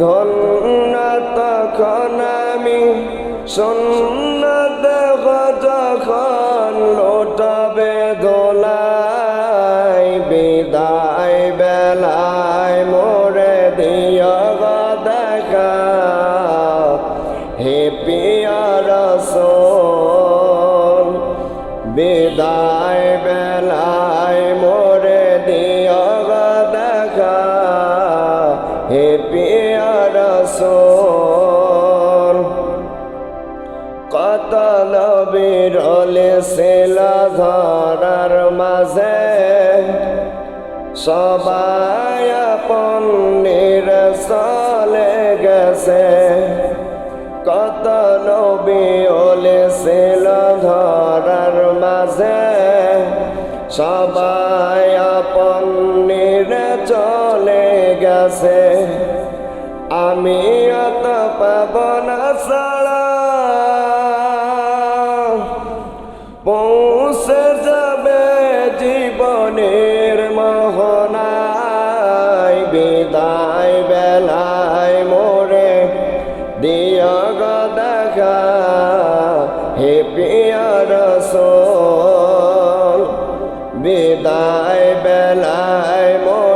ধন্য তখন আমি শূন্য দেব যখন লোটাবে দোলাই, বিদায় বেলায় মোরে দিয় দেখা। হে পিয়ার সোন বিদায় বেলায় হে পিয়ার সোন কত নবীরলে সেলা ধরার মাঝে। সবাই আপন চলে গেছে। কত নবী ওলে সেল ধরার মাঝে। সবাই আপন চলে গেছে। অত পাব না সাড়া পৌঁছে যাবে জীবনের মোহনায়, বিদায় বেলায় মোরে। দিয় গো দেখা, হে পিয়ার বিদায় বেলায় মোরে।